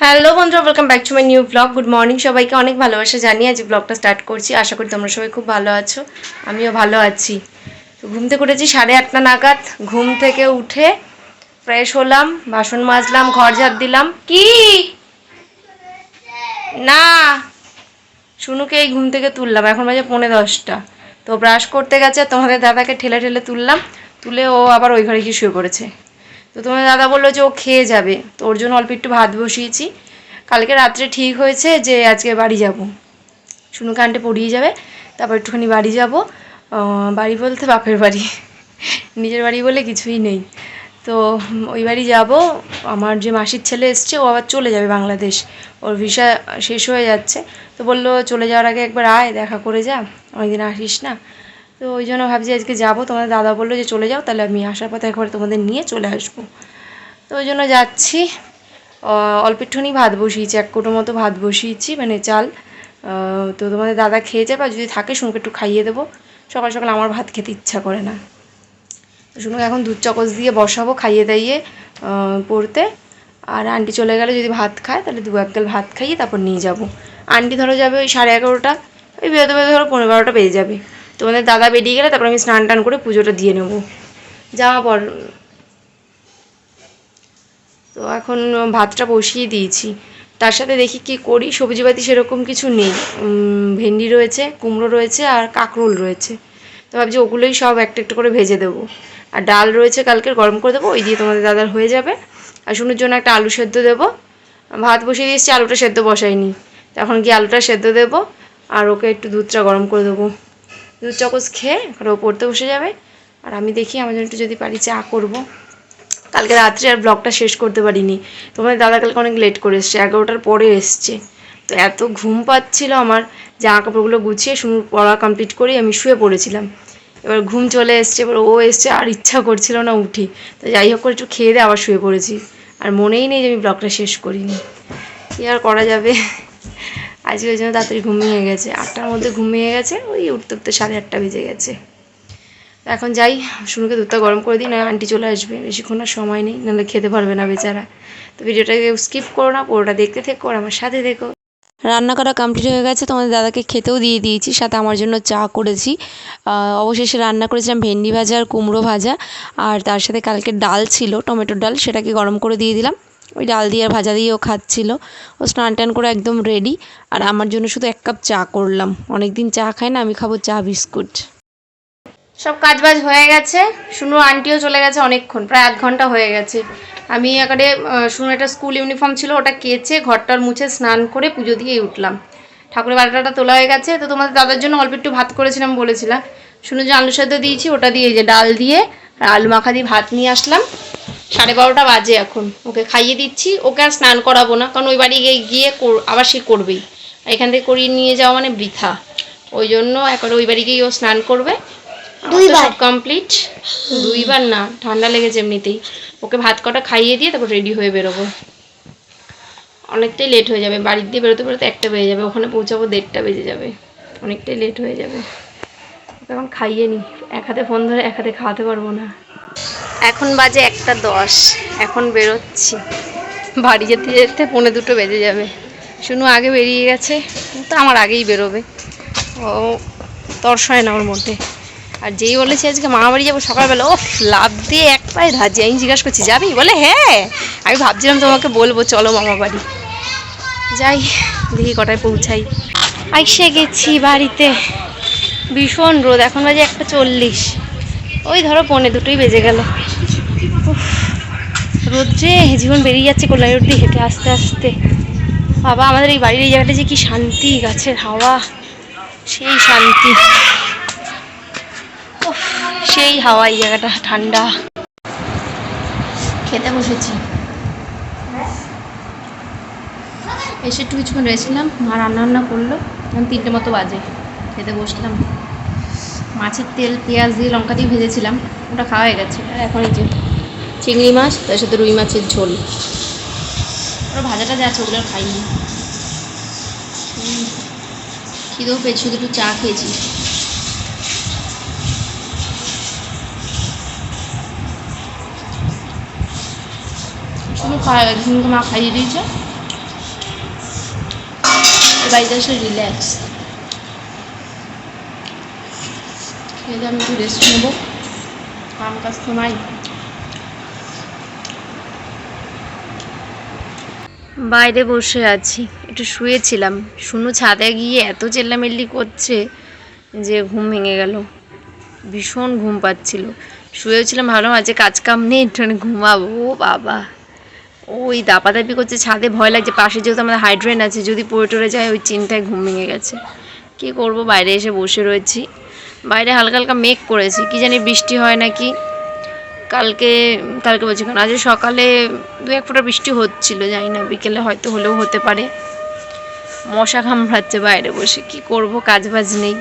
Hello বন্ধুরা welcome back to my new blog good morning সবাইকে অনেক ভালোবাসা জানিয়ে আজ ব্লগটা স্টার্ট করছি। আশা করি তোমরা সবাই খুব ভালো আছো, আমিও ভালো আছি। ঘুম থেকে উঠেছি সাড়ে আটটা নাগাদ। ঘুম থেকে উঠে ফ্রেশ হলাম, বাসন মাজলাম, ঘর ঝাড় দিলাম। কি? না, শুনুকে এই ঘুম থেকে তুললাম, এখন বাজে পৌনে দশটা। তো ব্রাশ করতে গেছে, তোমাদের দাদাকে ঠেলে ঠেলে তুললাম, তুলে ও আবার ওই ঘরে গিয়ে শুয়ে পড়েছে। তো তোমার দাদা বলল যে ও খেয়ে যাবে। তো ওর জন্য অল্প একটু ভাত বসিয়েছি। কালকে রাত্রে ঠিক হয়েছে যে আজকে বাড়ি যাব। শুনু কান্টে পড়িয়ে যাবে, তারপর একটুখানি বাড়ি যাব। বাড়ি বলতে বাপের বাড়ি। নিজের বাড়ি বলে কিছুই নেই। তো ওই বাড়ি যাব। আমার যে মাসির ছেলে এসছে, ও আবার চলে যাবে বাংলাদেশ। ওর ভিসা শেষ হয়ে যাচ্ছে। তো বলল চলে যাওয়ার আগে একবার আয়, দেখা করে যা। অনেকদিন আসিস না। তো ওই জন্য ভাবছি আজকে যাব। তোমাদের দাদা বলল যে চলে যাও, তাহলে আমি আসার পথে একবার তোমাদের নিয়ে চলে আসব। তো ওই জন্য যাচ্ছি। অল্প একটুখানি ভাত বসিয়েছি, এক কোটো মতো ভাত বসিয়েছি মানে চাল। তো তোমাদের দাদা খেয়ে যাবে, আর যদি থাকে শুনুকে একটু খাইয়ে দেবো। সকাল সকাল আমার ভাত খেতে ইচ্ছা করে না। তো শুনুকে এখন দুধ চকচ দিয়ে বসাবো খাইয়ে দাইয়ে পড়তে। আর আন্টি চলে গেলে যদি ভাত খায়, তাহলে দু এক ভাত খাইয়ে তারপর নিয়ে যাব। আন্টি ধরো যাবে ওই সাড়ে এগারোটা, ওই বেরোতে বেরোতে ধরো পনেরো বারোটা বেজে যাবে। তোমাদের দাদা বেরিয়ে গেলে তারপর আমি স্নান টান করে পুজোটা দিয়ে নেব। জামা পর। তো এখন ভাতটা বসিয়ে দিয়েছি। তার সাথে দেখি কি করি, সবজিপাতি সেরকম কিছু নেই। ভেন্ডি রয়েছে, কুমড়ো রয়েছে আর কাঁকরোল রয়েছে। তো ভাবছি ওগুলোই সব একটা একটা করে ভেজে দেবো। আর ডাল রয়েছে কালকের গরম করে দেবো, ওই দিয়ে তোমাদের দাদার হয়ে যাবে। আর শুনুর জন্য একটা আলু সেদ্ধ দেবো। ভাত বসিয়ে দিয়েছি, আলুটা সেদ্ধ বসাইনি। তো এখন কি আলুটা সেদ্ধ দেবো, আর ওকে একটু দুধটা গরম করে দেবো। দুধ চকচ খেয়ে এখন ও পড়তে বসে যাবে। আর আমি দেখি আমার জন্য একটু যদি পারি চা করব। কালকে রাত্রে আর ব্লগটা শেষ করতে পারিনি। তোমার দাদা কালকে অনেক লেট করে এসছে, এগারোটার পরে এসছে। তো এত ঘুম পাচ্ছিল আমার, জামা কাপড়গুলো গুছিয়ে শুরু পড়া কমপ্লিট করেই আমি শুয়ে পড়েছিলাম। এবার ঘুম চলে এসছে, এবার ও এসছে আর ইচ্ছা করছিল না উঠি। তো যাই হোক করে একটু খেয়ে দিয়ে আবার শুয়ে পড়েছি। আর মনেই নেই যে আমি ব্লগটা শেষ করিনি। কী আর করা যাবে? আজকে ওই জন্য তাড়াতাড়ি ঘুমিয়ে গেছে। আটটার মধ্যে ঘুমিয়ে গেছে, ওই উঠতে উঠতে সাড়ে আটটা বেজে গেছে। এখন যাই শুনুকে দুধটা গরম করে দিই না আন্টি চলে আসবে। বেশিক্ষণ আর সময় নেই, নাহলে খেতে পারবে না বেচারা। তো ভিডিওটাকে স্কিপ করো না, পুরোটা দেখতে থেকো আর আমার সাথে দেখো রান্না করা কমপ্লিট হয়ে গেছে, তোমাদের দাদাকে খেতেও দিয়ে দিয়েছি, সাথে আমার জন্য চা করেছি। অবশেষে রান্না করেছিলাম ভেন্ডি ভাজা আর কুমড়ো ভাজা, আর তার সাথে কালকে ডাল ছিল, টমেটোর ডাল, সেটাকে গরম করে দিয়ে দিলাম। ওই ডাল দিয়ে আর ভাজা দিয়ে ও খাচ্ছিল। ও স্নান টান করে একদম রেডি আর আমার জন্য শুধু এক কাপ চা করলাম। অনেক দিন চা খাই না, আমি খাব চা, বিস্কুট। সব কাজবাজ হয়ে গেছে। শুনো আন্টিও চলে গেছে অনেকক্ষণ, প্রায় আধ ঘণ্টা হয়ে গেছে। আমি একারে শুনো একটা স্কুল ইউনিফর্ম ছিল, ওটা কেচে ঘরটার মুছে স্নান করে পুজো দিয়েই উঠলাম। ঠাকুরের বারোটাটা তোলা হয়ে গেছে, তো তোমাদের দাদার জন্য অল্প একটু ভাত করেছিলাম বলেছিলাম। শুনো যে আলু সেদ্ধ দিয়েছি, ওটা দিয়ে যে ডাল দিয়ে আর আলু মাখা দিয়ে ভাত নিয়ে আসলাম। সাড়ে বারোটা বাজে এখন। ওকে খাইয়ে দিচ্ছি। ওকে আর স্নান করাবো না কারণ ওই বাড়ি গিয়ে গিয়ে আবার সে করবেই। এখান থেকে করিয়ে নিয়ে যাওয়া মানে বৃথা। ওই জন্য এখন ওই বাড়ি গিয়ে ও স্নান করবে। সব কমপ্লিট দুইবার না ঠান্ডা লেগেছে এমনিতেই। ওকে ভাত কটা খাইয়ে দিয়ে তারপর রেডি হয়ে বেরোবো। অনেকটাই লেট হয়ে যাবে। বাড়ির দিয়ে বেরোতে বেরোতে একটা বেজে যাবে। ওখানে পৌঁছাবো দেড়টা বেজে যাবে। অনেকটাই লেট হয়ে যাবে। এখন খাইয়ে নি। এক হাতে ফোন ধরে এক হাতে খাওয়াতে পারব না। এখন বাজে একটা দশ। এখন বেরোচ্ছি। বাড়ি যেতে যেতে পৌনে দুটো বেজে যাবে। শুনু আগে বেরিয়ে গেছে তো আমার আগেই বেরোবে। ও তর্স হয় না ওর মধ্যে। আর যেই বলেছি আজকে মামা বাড়ি যাব সকালবেলা ও লাভ দিয়ে এক পায়ে ধাজি আমি জিজ্ঞাসা করছি যাবি? বলে হ্যাঁ। আমি ভাবছিলাম তোমাকে বলব চলো মামা বাড়ি। যাই দেখি কটায় পৌঁছাই। আইসে গেছি বাড়িতে। ভীষণ রোদ, এখন বাজে একটা চল্লিশ। ওই ধরো পৌনে দুটোই বেজে গেল। রোদ্রে জীবন বেরিয়ে যাচ্ছে কল্যাণ রোড দিয়ে হেঁটে আস্তে আস্তে। বাবা, আমাদের এই বাড়ির এই জায়গাটা যে কি শান্তি, গাছের হাওয়া, সেই শান্তি। সেই হাওয়া এই জায়গাটা, ঠান্ডা। খেতে বসেছি। এসে একটু কিছুক্ষণ রয়েছিলাম মা রান্না করল, এখন তিনটে মতো বাজে। খেতে বসলাম। মাছের তেল, পেঁয়াজ দিয়ে লঙ্কা দিয়ে ভেজেছিলাম। ওটা খাওয়া হয়ে গেছে। আর এখন এই যে চিংড়ি মাছ, তার সাথে রুই মাছের ঝোল। ওরা ভাজাটা যা আছে ওগুলো খাইনি। খিদেও পেয়েছি, শুধু একটু চা খেয়েছি। খাওয়া মা খাইয়ে দিয়েছে। বাড়িতে আসলে রিল্যাক্স আমি একটু রেস্ট নেব। কাম কাজ তো নাই। বাইরে বসে আছি। একটু শুয়েছিলাম। শুনু ছাদে গিয়ে এত চেল্লামেল্লি করছে যে ঘুম ভেঙে গেল। ভীষণ ঘুম পাচ্ছিল। শুয়েছিলাম, ভাবলাম আজকে কাজ কাম নেই, একটুখানি ঘুমাবো। বাবা। ওই দাপাদাপি করছে, ছাদে ভয় লাগছে। পাশে যেহেতু আমাদের হাইড্রেন আছে, যদি পড়ে টরে যায়, ওই চিন্তায় ঘুম ভেঙে গেছে। কী করব? বাইরে এসে বসে রয়েছি। বাইরে হালকা হালকা মেঘ করেছি। কি জানি বৃষ্টি হয় নাকি। কালকে কালকে বলছি কারণ আজ সকালে দু এক ফোঁটা বৃষ্টি হচ্ছিল, জানি না, বিকেলে হয়তো হলেও হতে পারে। মশা কামড়াচ্ছে বাইরে বসে, কি করব? কাজ বাজ নেই।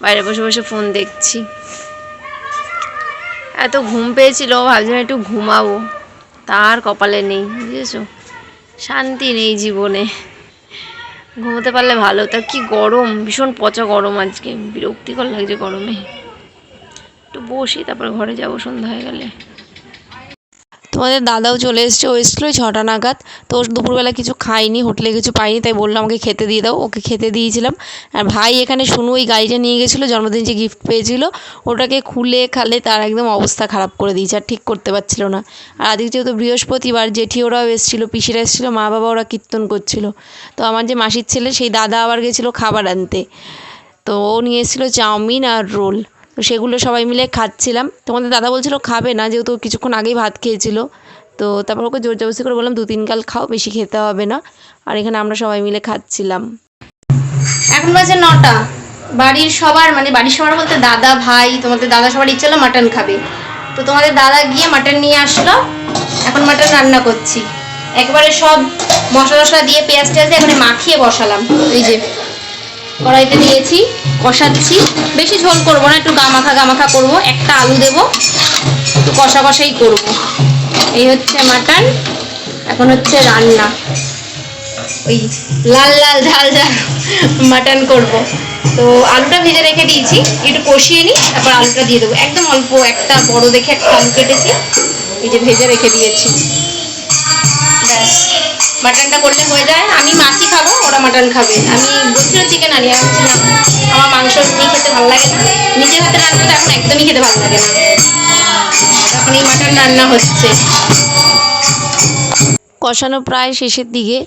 বাইরে বসে বসে ফোন দেখছি। এত ঘুম পেয়েছিল, ভাবছিলাম একটু ঘুমাবো। তার কপালে নেই, বুঝেছ? শান্তি নেই জীবনে। ঘুমোতে পারলে ভালো, তা কি গরম? ভীষণ পচা গরম আজকে। বিরক্তিকর লাগছে গরমে। একটু বসি, তারপর ঘরে যাব সন্ধ্যা হয়ে গেলে। তোমাদের দাদাও চলে এসছে, ও এসছিলো ওই ছটা নাগাদ। তো দুপুরবেলা কিছু খাইনি হোটেলে কিছু পাইনি তাই বলল আমাকে খেতে দিয়ে দাও, ওকে খেতে দিয়েছিলাম। আর ভাই এখানে শুনু ওই গাড়িটা নিয়ে গেছিল, জন্মদিন যে গিফট পেয়েছিল, ওটাকে খুলে খালে তার একদম অবস্থা খারাপ করে দিয়েছে, আর ঠিক করতে পারছিল না। আর আজকে যেহেতু বৃহস্পতিবার জেঠি ওরাও এসেছিল, পিসিরা এসেছিল, মা বাবা ওরা কীর্তন করছিল। তো আমার যে মাসির ছেলে, সেই দাদা আবার গেছিল খাবার আনতে। তো ও নিয়ে এসেছিল চাউমিন আর রোল। সেগুলো সবাই মিলে খাচ্ছিলাম। তোমাদের দাদা বলছিল, খাবে না, যেহেতু কিছুক্ষণ আগেই ভাত খেয়েছিল। তো তারপর ওকে জোর জবরদস্তি করে বললাম দু তিন গাল খাও, বেশি খেতে হবে না। আর এখানে আমরা সবাই মিলে খাচ্ছিলাম। এখন বাজে নটা। বাড়ির সবার মানে বাড়ির সবার বলতে দাদা, ভাই, তোমাদের দাদা সবার ইচ্ছে হলো মাটন খাবে। তো তোমাদের দাদা গিয়ে মাটন নিয়ে আসলো। এখন মাটন রান্না করছি। একবারে সব মশলা টশলা দিয়ে পেঁয়াজ টেয়াজ দিয়ে এখানে মাখিয়ে বসালাম। এই যে কড়াইতে দিয়েছি, কষাচ্ছি। বেশি ঝোল করব না, একটু গামাখা গামাখা করব। একটা আলু দেবো, একটু কষা কষাই করব। এই হচ্ছে মাটন, এখন হচ্ছে রান্না। ওই লাল লাল ঝাল ঝাল মাটন করব। তো আলুটা ভেজে রেখে দিয়েছি, একটু কষিয়ে নিই, তারপর আলুটা দিয়ে দেবো। একদম অল্প, একটা বড় দেখে একটা আলু কেটেছি। এই যে ভেজে রেখে দিয়েছি। ব্যাস। মাটনটা করলে হয়ে যায়। আমি মাছই খাব, ওরা মাটন খাবে। আমি বলছিল চিকেন আনি আমি আমার মাংস নিয়ে খেতে ভালো লাগে না। নিজের হাতে রান্নাটা এখন একদমই খেতে ভালো লাগে না। এখন এই মাটন রান্না হচ্ছে। কষানো প্রায় শেষের দিকে,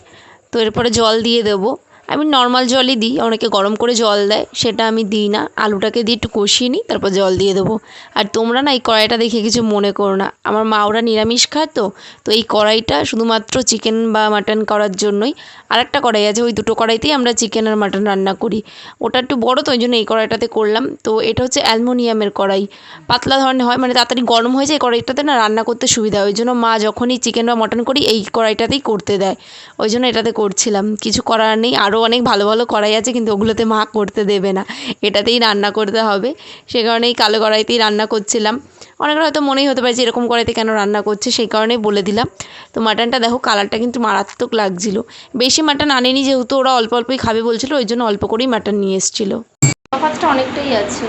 তো এরপরে জল দিয়ে দেবো। আমি নর্মাল জলই দিই। অনেকে গরম করে জল দেয়, সেটা আমি দিই না। আলুটাকে দিয়ে একটু কষিয়ে নিই, তারপর জল দিয়ে দেবো। আর তোমরা না এই কড়াইটা দেখে কিছু মনে করো না। আমার মা ওরা নিরামিষ খায় তো তো এই কড়াইটা শুধুমাত্র চিকেন বা মাটন করার জন্যই। আর একটা কড়াই আছে, ওই দুটো কড়াইতেই আমরা চিকেন আর মাটন রান্না করি। ওটা একটু বড় তো, ওই জন্য এই কড়াইটাতে করলাম। তো এটা হচ্ছে অ্যালমোনিয়ামের কড়াই। পাতলা ধরনের হয় মানে তাড়াতাড়ি গরম হয়ে যায় কড়াইটাতে না রান্না করতে সুবিধা হয়। ওই জন্য মা যখনই চিকেন বা মটন করি, এই কড়াইটাতেই করতে দেয়। ওই জন্য এটাতে করছিলাম। কিছু করার নেই, আরও অনেক ভালো ভালো কড়াই আছে, কিন্তু ওগুলোতে মা করতে দেবে না। এটাতেই রান্না করতে হবে। সে কারণেই কালো কড়াইতেই রান্না করছিলাম। অনেকের হয়তো মনেই হতে পারে যে এরকম কড়াইতে কেন রান্না করছে, সেই কারণেই বলে দিলাম। তো মাটনটা দেখো, কালারটা কিন্তু মারাত্মক লাগছিল। বেশি মাটন আনেনি যেহেতু ওরা অল্প অল্পই খাবে বলছিল, ওই জন্য অল্প করেই মাটন নিয়ে এসেছিল। তফাতটা অনেকটাই আছে।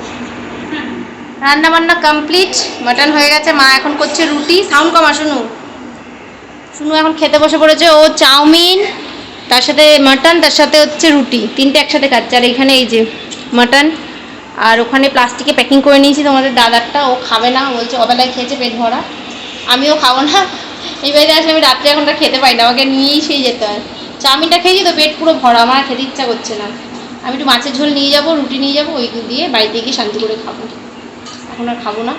রান্না বান্না কমপ্লিট, মাটন হয়ে গেছে। মা এখন করছে রুটি। সাউন্ড কমা, শুনু? শুনু এখন খেতে বসে পড়েছে। ও চাউমিন তার সাথে মাটন, তার সাথে হচ্ছে রুটি। তিনটে একসাথে খাচ্ছে। আর এখানে এই যে মাটন, আর ওখানে প্লাস্টিকে প্যাকিং করে নিয়েছি তোমাদের দাদারটা। ও খাবে না, বলছে, অবেলায় খেয়েছে পেট ভরা। আমিও খাব না। এই বাড়িতে আসলে আমি রাত্রে এখনটা খেতে পাই না, আমাকে নিয়েই সেই যেতে হয়। চাউমিনটা খেয়েছি তো, পেট পুরো ভরা, আমার খেতে ইচ্ছা করছে না। আমি একটু মাছের ঝোল নিয়ে যাব, রুটি নিয়ে যাব, ওই দিয়ে বাড়িতে গিয়ে শান্তি করে খাব। এখন আর খাব না।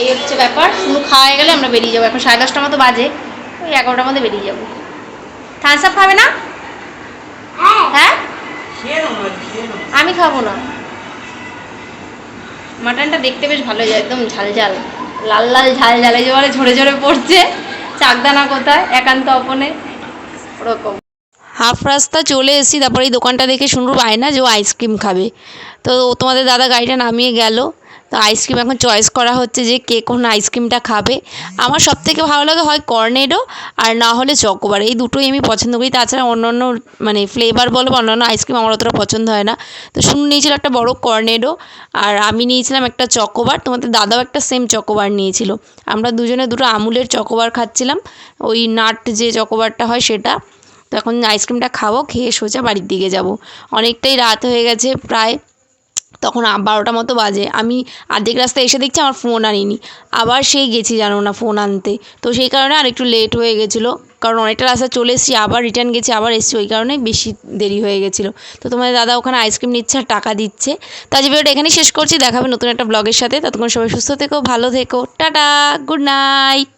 এই হচ্ছে ব্যাপার। শুধু খাওয়া গেলে আমরা বেরিয়ে যাব। এখন সাড়ে দশটার মতো বাজে। ওই এগারোটার মধ্যে বেরিয়ে যাব। থামস আপ খাবে না? হ্যাঁ। আমি খাব না। মাটনটা দেখতে বেশ ভালো যায় একদম ঝাল ঝাল। লাল লাল ঝাল ঝালে বলে ঝরে ঝরে পড়ছে। চাকদানা কোথায়? একান্ত অপনে। ওরকম। হাফ রাস্তা চলে এসেছি তারপরে এই দোকানটা দেখে শুনব না যে ও আইসক্রিম খাবে। তো তোমাদের দাদা গাড়িটা নামিয়ে গেল। তো আইসক্রিম এখন চয়েস করা হচ্ছে যে কে কোন আইসক্রিমটা খাবে। আমার সব থেকে ভালো লাগে হয় কর্নেডো আর না হলে চকোবার এই দুটোই আমি পছন্দ করি। তাছাড়া অন্য অন্য মানে ফ্লেভার বলো বা অন্যান্য আইসক্রিম আমার অতটা পছন্দ হয় না। তো শুনে নিয়েছিল একটা বড় কর্নেডো আর আমি নিয়েছিলাম একটা চকোবার তোমাদের দাদাও একটা সেম চকোবার নিয়েছিল। আমরা দুজনে দুটো আমুলের চকোবার খাচ্ছিলাম। ওই নাট যে চকোবারটা হয় সেটা। তো এখন আইসক্রিমটা খাব, খেয়ে সোজা বাড়ির দিকে যাব। অনেকটাই রাত হয়ে গেছে প্রায় তখন বারোটা মতো বাজে। আমি আর্ধেক রাস্তায় এসে দেখছি আমার ফোন আনিনি। আবার সেই গেছি জানো না ফোন আনতে। তো সেই কারণে আর একটু লেট হয়ে গেছিল। কারণ অনেকটা রাস্তা চলে এসেছি, আবার রিটার্ন গেছি, আবার এসেছি, ওই কারণে বেশি দেরি হয়ে গেছিল। তো তোমাদের দাদা ওখানে আইসক্রিম নিচ্ছে আর টাকা দিচ্ছে। তো আজ ভিডিওটা এখানেই শেষ করছি। দেখাবে নতুন একটা ব্লগের সাথে। ততক্ষণ সবাই সুস্থ থেকো, ভালো থেকো। Tata good night